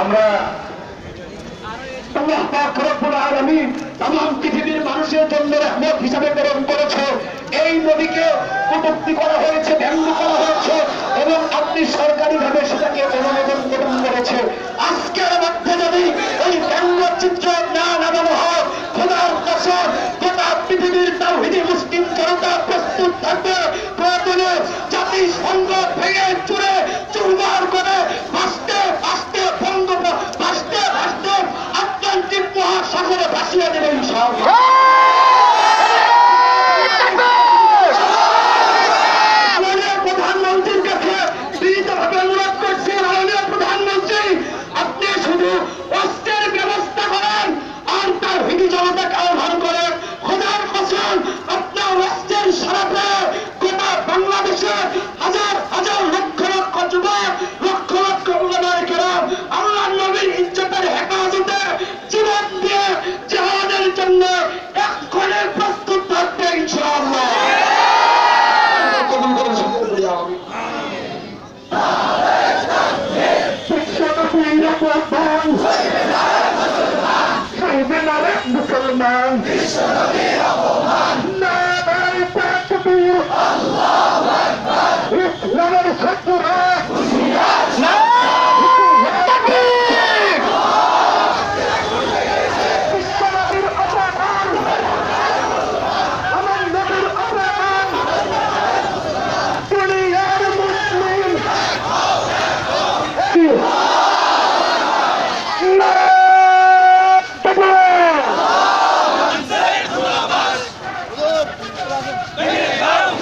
আমরা পৃথিবীর মানুষের জন্য রহমত করেছে। এই নদীকে করা হয়েছে ব্যঙ্গ করা হয়েছে এবং আপনি সরকারিভাবে সেটাকে অনুমোদন করেছে। আজকের মধ্যে যদি পৃথিবীর তাহিদি মুসলিম জনতা প্রস্তুত থাকবে। প্রয়োজনে জাতিসংঘ ভেঙে চুড়ে চুরমার করে ভাসতে ভাসতে, বঙ্গ ভাসতে ভাসতে আটলান্টিক মহাসাগরে ভাসিয়ে দেবে ইনশাআল্লাহ। হাজার হাজার লক্ষ লক্ষ যুবক, লক্ষ লক্ষ উলামায়ে কেরাম আল্লাহ নবীর ইজ্জতের হেফাজতে জীবন দিয়ে জেহাদের জন্য এক্ষণে প্রস্তুত থাকবে ইনশাআল্লাহ। বলি বিশ্বনবী রহমান মুসলমান